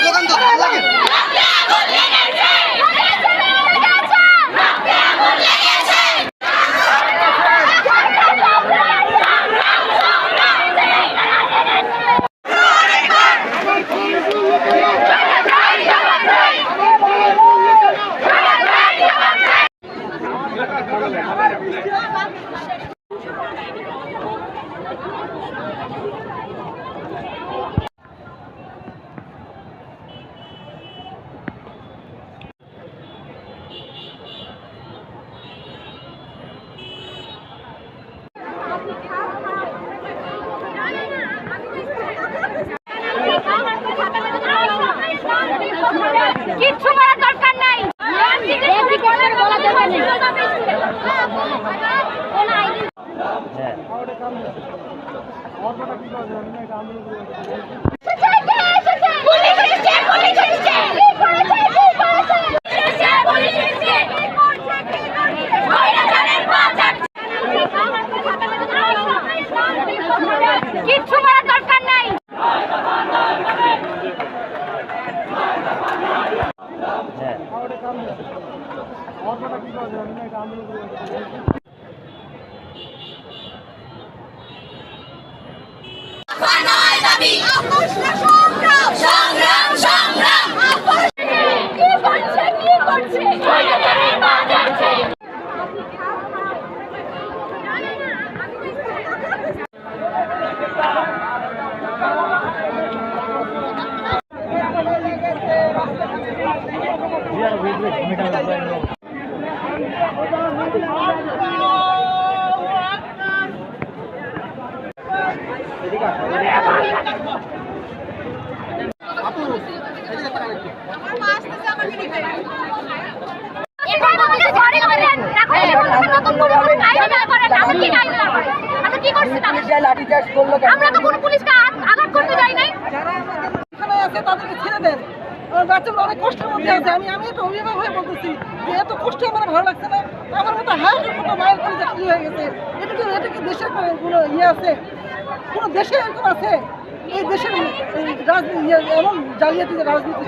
Slogan দাও কিচ্ছু করার দরকার নাই। বলা কিচ্ছু করার দরকার নাই। সংগ্রাম সংগ্রাম কি করছে কি করছে বাজাচ্ছে এবার আমাদের ঘরে করেন এখন এখন নতুন করে কোনো আইন না করেন আমরা কি আইন না করেন আমরা কি করছি তাহলে লাঠিচার্জ করল আমরা তো কোনো পুলিশকে আঘাত করতে যাই নাই। যারা এখানে আছে তাদেরকে ছেড়ে দেন। আমার বাচ্চাগুলো অনেক কষ্টের মধ্যে আছে। আমি আমি একটা অভিভাবক হয়ে বলতেছি যে এত কষ্ট আমার ভালো লাগছে না। আমার মতো হাজার মতো মায়ের করে চাকরি হয়ে গেছে? এটা কি এটা কি দেশের কোনো ইয়ে আছে? কোনো দেশে এরকম আছে? এই দেশের রাজনীতি, এমন জালিয়াতি রাজনীতি